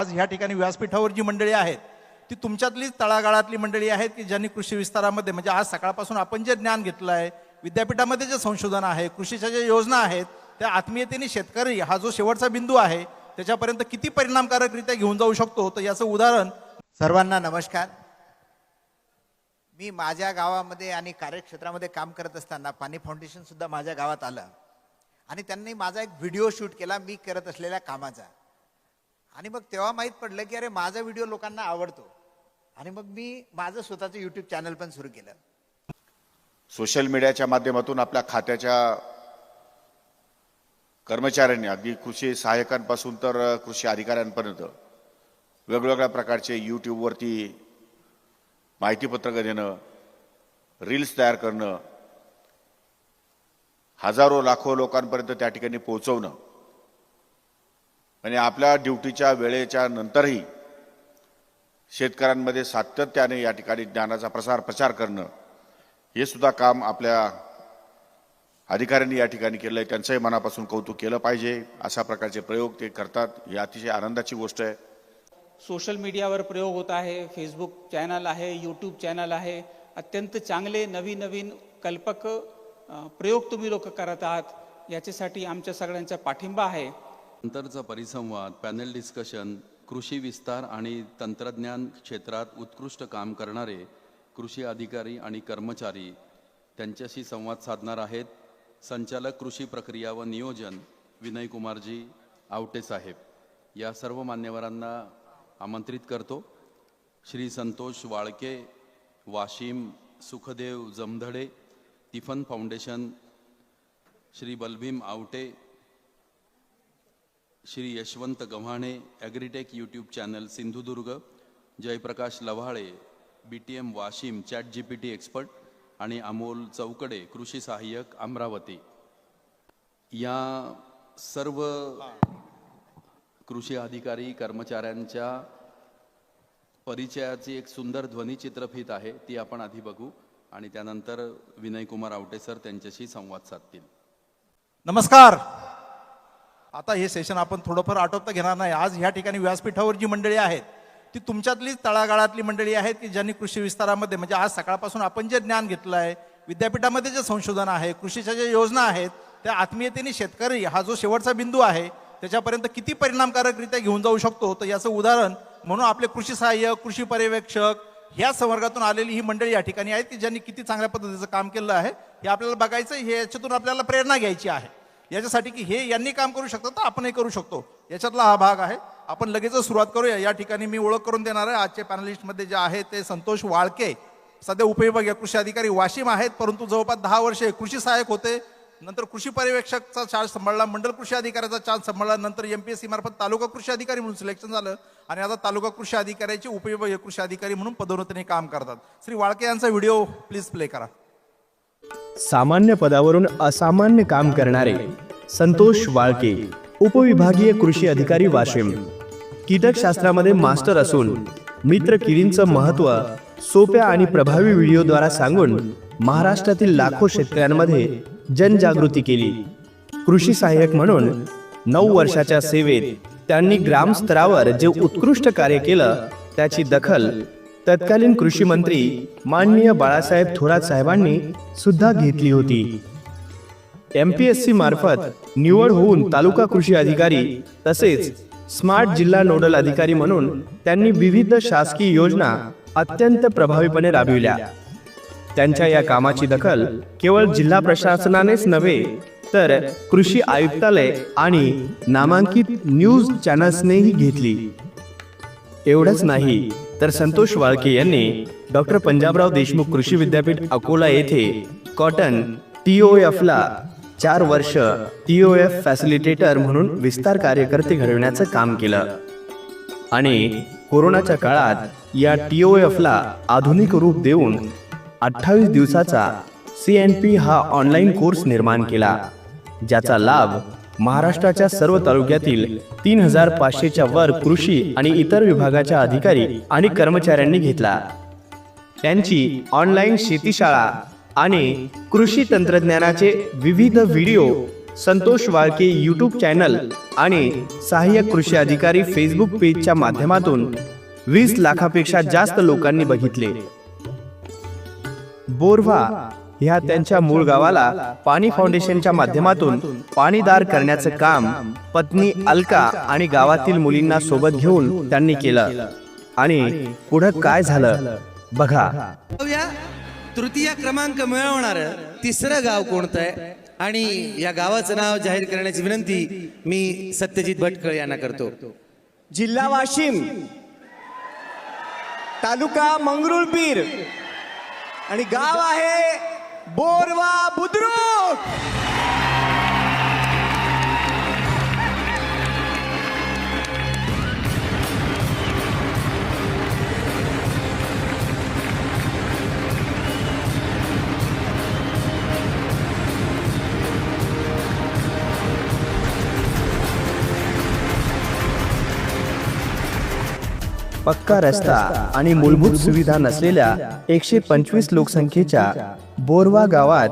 आज ह्या ठिकाणी व्यासपीठावर जी मंडळी आहेत ती तुमच्यातलीच तळागाळातली मंडळी आहेत की ज्यांनी कृषी विस्तारामध्ये म्हणजे आज सकाळपासून आपण जे ज्ञान घेतलं आहे विद्यापीठामध्ये जे संशोधन आहे कृषीच्या ज्या योजना आहेत त्या आत्मीयतेने शेतकरी हा जो शेवटचा बिंदू आहे त्याच्यापर्यंत किती परिणामकारकरित्या घेऊन जाऊ शकतो तर याचं उदाहरण सर्वांना नमस्कार. मी माझ्या गावामध्ये आणि कार्यक्षेत्रामध्ये काम करत असताना पाणी फाउंडेशन सुद्धा माझ्या गावात आलं. आणि त्यांनी माझा एक व्हिडिओ शूट केला मी करत असलेल्या कामाचा. आणि मग तेव्हा माहीत पडलं की अरे माझा व्हिडिओ लोकांना आवडतो. आणि मग मी माझं स्वतःचं यूट्यूब चॅनल पण सुरू केलं. सोशल मीडियाच्या माध्यमातून आपल्या खात्याच्या कर्मचाऱ्यांनी अगदी कृषी सहाय्यकांपासून तर कृषी अधिकाऱ्यांपर्यंत वेगवेगळ्या प्रकारचे यूट्यूबवरती माहितीपत्रकं देणं रील्स तयार करणं हजारो लाखो लोकांपर्यंत त्या ठिकाणी पोहोचवणं आणि आपल्या ड्युटीच्या वेळेच्या नंतरही शेतकऱ्यांमध्ये सातत्याने या ठिकाणी ज्ञानाचा प्रसार प्रचार करणं हे सुद्धा काम आपल्या अधिकाऱ्यांनी या ठिकाणी केलं आहे त्यांचंही मनापासून कौतुक केलं पाहिजे. अशा प्रकारचे प्रयोग ते करतात. ही अतिशय आनंदाची गोष्ट आहे. सोशल मीडियावर प्रयोग होत आहे. फेसबुक चॅनल आहे यूट्यूब चॅनल आहे. अत्यंत चांगले नवीन नवीन कल्पक प्रयोग तुम्ही लोक करत आहात. याच्यासाठी आमच्या सगळ्यांचा पाठिंबा आहे. नंतरचा परिसंवाद पॅनल डिस्कशन कृषी विस्तार आणि तंत्रज्ञान क्षेत्रात उत्कृष्ट काम करणारे कृषी अधिकारी आणि कर्मचारी त्यांच्याशी संवाद साधणार आहेत. संचालक कृषी प्रक्रिया व नियोजन विनय कुमारजी आवटे साहेब. या सर्व मान्यवरांना आमंत्रित करतो. Shri Santosh Walke Washim Sukhdev Jamdhade Tifan foundation Shri Balbhim Awate Shri Yashwant Gavhane agritech YouTube channel Sindhudurg Jayprakash Lavhale B T M Washim ChatGPT expert आणि अमोल चौकडे कृषी सहाय्यक अमरावती. या सर्व कृषी अधिकारी कर्मचाऱ्यांच्या परिचयाची एक सुंदर ध्वनिचित्रफीत आहे ती आपण आधी बघू आणि त्यानंतर विनय कुमार आवटे सर त्यांच्याशी संवाद साधतील. नमस्कार! आता हे सेशन आपण थोडंफार आटोपता घेणार नाही. आज ह्या ठिकाणी व्यासपीठावर जी मंडळी आहेत ती तुमच्यातलीच तळागाळातली मंडळी आहेत की ज्यांनी कृषी विस्तारामध्ये म्हणजे आज सकाळपासून आपण जे ज्ञान घेतलं आहे विद्यापीठामध्ये जे संशोधन आहे कृषीच्या ज्या योजना आहेत त्या आत्मीयतेने शेतकरी हा जो शेवटचा बिंदू आहे त्याच्यापर्यंत किती परिणामकारकरित्या घेऊन जाऊ शकतो? तर याचं उदाहरण म्हणून आपले कृषी सहाय्यक कृषी पर्यवेक्षक ह्या संवर्गातून आलेली ही मंडळी या ठिकाणी आहेत की ज्यांनी किती चांगल्या पद्धतीचं काम केलं आहे हे आपल्याला बघायचं हे याच्यातून आपल्याला प्रेरणा घ्यायची आहे. याच्यासाठी की हे यांनी काम करू शकतात तर आपणही करू शकतो. याच्यातला हा भाग आहे. आपण लगेचच सुरुवात करूया. या ठिकाणी मी ओळख करून देणार आहे. आजचे पॅनलिस्टमध्ये जे आहे ते संतोष वाळके. सध्या उपविभागीय कृषी अधिकारी वाशिम आहेत परंतु जवळपास दहा वर्षे कृषी सहाय्यक होते. नंतर कृषी पर्यवेक्षकचा चार्ज सांभाळला मंडल कृषी अधिकाऱ्याचा चार्ज सांभाळला नंतर एम पी एस मार्फत तालुका कृषी अधिकारी म्हणून सिलेक्शन झालं आणि आता तालुका कृषी अधिकाऱ्याचे उपविभागीय कृषी अधिकारी म्हणून पदोन्नतीने काम करतात. श्री वाळके यांचा व्हिडिओ प्लीज प्ले करा. सामान्य पदावरून असामान्य काम करणारे संतोष वाळके उपविभागीय कृषी अधिकारी वाशिम. कीटकशास्त्रामध्ये मास्टर असून मित्र किडींचं महत्त्व सोप्या आणि प्रभावी व्हिडिओद्वारा सांगून महाराष्ट्रातील लाखो शेतकऱ्यांमध्ये जनजागृती केली. कृषी सहाय्यक म्हणून नऊ वर्षाच्या सेवेत त्यांनी ग्रामस्तरावर जे उत्कृष्ट कार्य केलं त्याची दखल तत्कालीन कृषी मंत्री माननीय बाळासाहेब थोरात साहेबांनी सुद्धा घेतली होती. एम पी एस सी मार्फत निवड होऊन तालुका कृषी अधिकारी तसेच स्मार्ट जिल्हा नोडल अधिकारी म्हणून त्यांनी विविध शासकीय योजना अत्यंत प्रभावीपणे राबविल्या. त्यांच्या या कामाची दखल केवळ जिल्हा प्रशासनानेच नव्हे तर कृषी आयुक्तालय आणि नामांकित न्यूज चॅनल्सनेही घेतली. एवढंच नाही तर संतोष वाळके यांनी डॉक्टर पंजाबराव देशमुख कृषी विद्यापीठ अकोला येथे कॉटन टीओएफला चार वर्ष टीओएफ फॅसिलिटेटर म्हणून विस्तार कार्यकर्ते घडविण्याचं काम केलं. आणि कोरोनाच्या काळात या टीओएफला आधुनिक रूप देऊन अठ्ठावीस दिवसाचा सी एन पी हा ऑनलाईन कोर्स निर्माण केला ज्याचा लाभ महाराष्ट्राच्या सर्व तालुक्यातील तीन हजार पाचशेच्या वर कृषी आणि इतर विभागाच्या अधिकारी आणि कर्मचाऱ्यांनी घेतला. त्यांची ऑनलाईन शेतीशाळा आणि कृषी तंत्रज्ञानाचे विविध video Santosh Walke YouTube channel आणि सहाय्यक कृषी अधिकारी फेसबुक पेजच्या माध्यमातून वीस लाखापेक्षा जास्त लोकांनी बघितले. बोरवा ह्या त्यांच्या मूळ गावाला पाणी फाउंडेशनच्या माध्यमातून पाणीदार करण्याचं काम पत्नी अलका आणि गावातील मुलींना सोबत घेऊन त्यांनी केलं. आणि पुढं काय झालं? बघा. या तृतीय क्रमांक मिळवणार तिसरं गाव कोणतं आहे? आणि या गावाचं नाव जाहीर करण्याची विनंती मी सत्यजित भटकळ यांना करतो. जिल्हा वाशिम. तालुका मंगरुळपीर. आणि गाव आहे बोरवा बुद्रुक पक्का रस्ता आणि मूलभूत सुविधा नसलेल्या एकशे पंचवीस लोकसंख्येच्या बोरवा गावात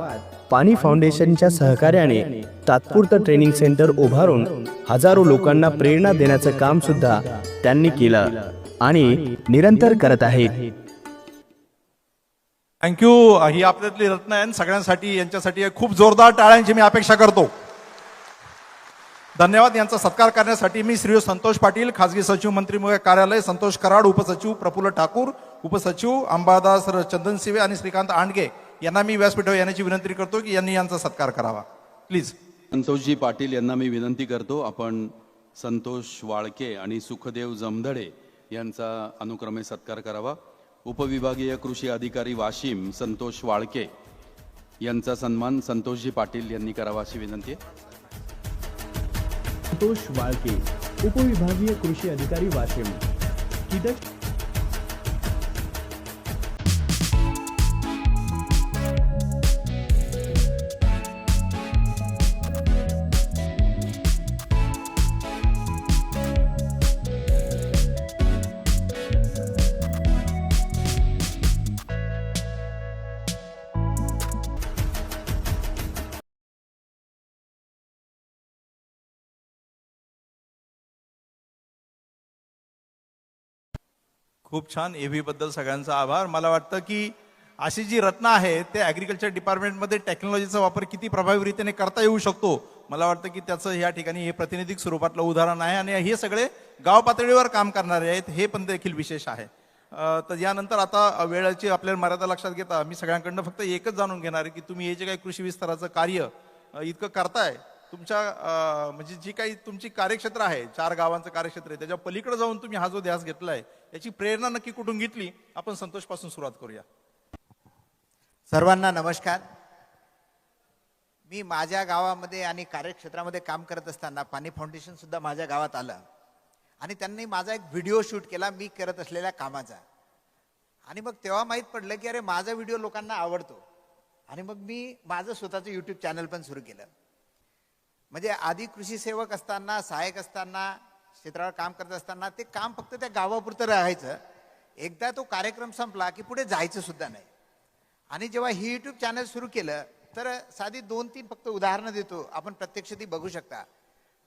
पाणी फाउंडेशनच्या सहकार्याने तात्पुरतं ट्रेनिंग सेंटर उभारून हजारो लोकांना प्रेरणा देण्याचं काम सुद्धा त्यांनी केलं आणि निरंतर करत आहेत. थँक्यू ही आपल्यातली रत्न आहे सगळ्यांसाठी यांच्यासाठी खूप जोरदार टाळ्यांची मी अपेक्षा करतो. धन्यवाद यांचा सत्कार करण्यासाठी मी श्री संतोष पाटील खासगी सचिव मंत्रिमंडळ कार्यालय संतोष कराड उपसचिव प्रफुल्ल ठाकूर उपसचिव अंबादास चंदन सिवे आणि श्रीकांत आंडगे यांना मी व्यासपीठावर येण्याची विनंती करतो की यांनी यांचा सत्कार करावा. प्लीज संतोषजी पाटील यांना मी विनंती करतो आपण संतोष वाळके आणि सुखदेव जमधडे यांचा अनुक्रमे सत्कार करावा. उपविभागीय कृषी अधिकारी वाशिम संतोष वाळके यांचा सन्मान संतोषजी पाटील यांनी करावा अशी विनंती आहे. संतोष वाळके उपविभागीय कृषी अधिकारी वाशिम. कीटक खूप छान एव्हीबद्दल सगळ्यांचा आभार. मला वाटतं की अशी जी रत्न आहे ते ॲग्रिकल्चर डिपार्टमेंटमध्ये टेक्नॉलॉजीचा वापर किती प्रभावी रीतीने करता येऊ शकतो मला वाटतं की त्याचं या ठिकाणी हे प्रातिनिधिक स्वरूपातलं उदाहरण आहे आणि हे सगळे गाव पातळीवर काम करणारे आहेत हे पण देखील विशेष आहे. तर यानंतर आता वेळेची आपल्याला मर्यादा लक्षात घेता मी सगळ्यांकडनं फक्त एकच जाणून घेणार आहे की तुम्ही हे जे काही कृषी विस्ताराचं कार्य इतकं करताय तुमच्या म्हणजे जी काही तुमची कार्यक्षेत्र आहे चार गावांचं कार्यक्षेत्र आहे त्याच्या पलीकडे जाऊन तुम्ही हा जो ध्यास घेतलाय याची प्रेरणा नक्की कुठून घेतली? आपण संतोषपासून सुरुवात करूया. सर्वांना नमस्कार. मी माझ्या गावामध्ये आणि कार्यक्षेत्रामध्ये काम करत असताना पाणी फाउंडेशन सुद्धा माझ्या गावात आलं. आणि त्यांनी माझा एक व्हिडिओ शूट केला मी करत असलेल्या कामाचा. आणि मग तेव्हा माहीत पडलं की अरे माझा व्हिडिओ लोकांना आवडतो. आणि मग मी माझं स्वतःचं यूट्यूब चॅनल पण सुरू केलं. म्हणजे आधी कृषी सेवक असताना सहाय्यक असताना क्षेत्रावर काम करत असताना ते काम फक्त त्या गावापुरतं राहायचं. एकदा तो कार्यक्रम संपला की पुढे जायचं सुद्धा नाही. आणि जेव्हा ही यूट्यूब चॅनल सुरू केलं तर साधी दोन तीन फक्त उदाहरणं देतो. आपण प्रत्यक्ष ती बघू शकता.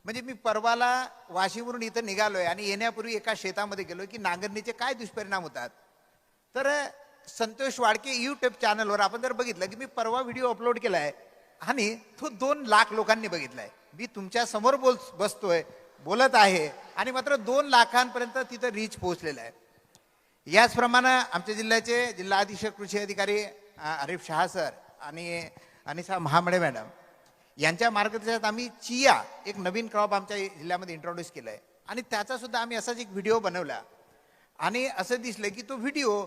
म्हणजे मी परवाला वाशीवरून इथं निघालोय आणि येण्यापूर्वी एका शेतामध्ये गेलो की नांगरणीचे काय दुष्परिणाम होतात. तर संतोष वाडके यूट्यूब चॅनलवर आपण जर बघितलं की मी परवा व्हिडिओ अपलोड केला आहे आणि तो दोन लाख लोकांनी बघितलाय. मी तुमच्यासमोर बोल बसतोय बोलत आहे आणि मात्र दोन लाखांपर्यंत तिथं रीच पोहोचलेला आहे. याचप्रमाणे आमच्या जिल्ह्याचे जिल्हा अधीक्षक कृषी अधिकारी अ, आरिफ शहा सर आणि अनिसा महामडे मॅडम यांच्या मार्गदर्शनात आम्ही चिया एक नवीन क्रॉप आमच्या जिल्ह्यामध्ये इंट्रोड्यूस केलाय. आणि त्याचा सुद्धा आम्ही असाच एक व्हिडिओ बनवला. आणि असं दिसलं की तो व्हिडिओ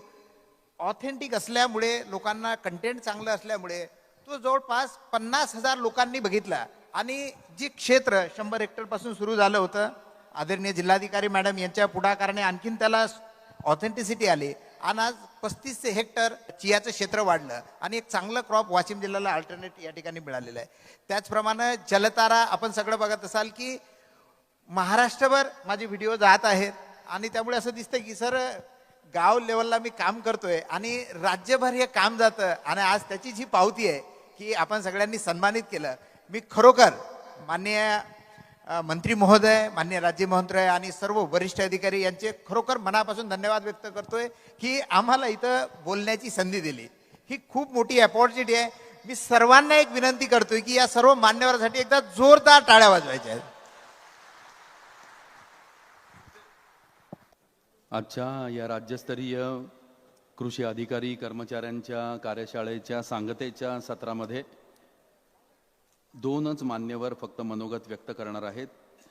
ऑथेंटिक असल्यामुळे लोकांना कंटेंट चांगलं असल्यामुळे तो जवळपास पन्नास हजार लोकांनी बघितला. आणि जे क्षेत्र शंभर हेक्टरपासून सुरू झालं होतं आदरणीय जिल्हाधिकारी मॅडम यांच्या पुढाकाराने आणखीन त्याला ऑथेंटिसिटी आली. आणि आज पस्तीसशे हेक्टर चियाचं क्षेत्र वाढलं. आणि एक चांगलं क्रॉप वाशिम जिल्ह्याला अल्टरनेट या ठिकाणी मिळालेलं आहे. त्याचप्रमाणे जलतारा आपण सगळं बघत असाल की महाराष्ट्रभर माझे व्हिडिओ जात आहेत. आणि त्यामुळे असं दिसतं की सर गाव लेवलला मी काम करतोय आणि राज्यभर हे काम जातं आणि आज त्याची जी पावती आहे. की आपण सगळ्यांनी सन्मानित केलं. मी खरोखर माननीय मंत्री महोदय मान्य राज्य महोदय आणि सर्व वरिष्ठ अधिकारी यांचे खरोखर मनापासून धन्यवाद व्यक्त करतोय की आम्हाला इथं बोलण्याची संधी दिली. ही खूप मोठी अपॉर्च्युनिटी आहे. मी सर्वांना एक विनंती करतोय की या सर्व मान्यवरांसाठी एकदा जोरदार टाळ्या वाजवायच्या. आहेत आजच्या या राज्यस्तरीय कृषी अधिकारी कर्मचाऱ्यांच्या कार्यशाळेच्या सांगतेच्या सत्रामध्ये दोनच मान्यवर फक्त मनोगत व्यक्त करणार आहेत.